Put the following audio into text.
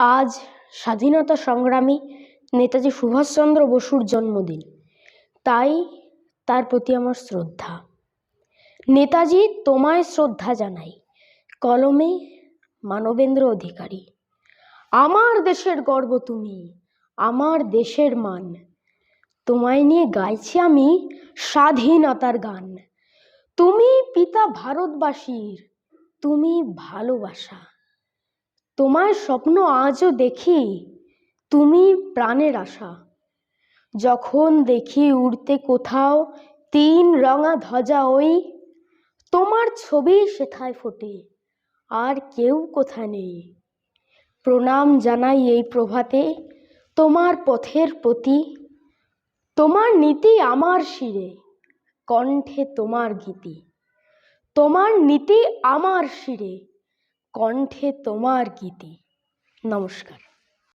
আজ স্বাধীনতা সংগ্রামী নেতাজি সুভাষচন্দ্র বসুর জন্মদিন। তাই তার প্রতি আমার শ্রদ্ধা। নেতাজি তোমায় শ্রদ্ধা জানাই, কলমে মানবেন্দ্র অধিকারী। আমার দেশের গর্ব তুমি, আমার দেশের মান। তোমায় নিয়ে গাইছি আমি স্বাধীনতার গান। তুমি পিতা ভারতবাসীর, তুমি ভালোবাসা। তোমার স্বপ্ন আজও দেখি, তুমি প্রাণের আশা। যখন দেখি উড়তে কোথাও তিন রঙা ধ্বজা ওই, তোমার ছবি সেথায় ফোটে, আর কেউ কোথা নেই। প্রণাম জানাই এই প্রভাতে তোমার পথের প্রতি, তোমার নীতি আমার শিরে, কণ্ঠে তোমার গীতি, তোমার নীতি আমার শিরে। কণ্ঠে তোমার গীতি। নমস্কার।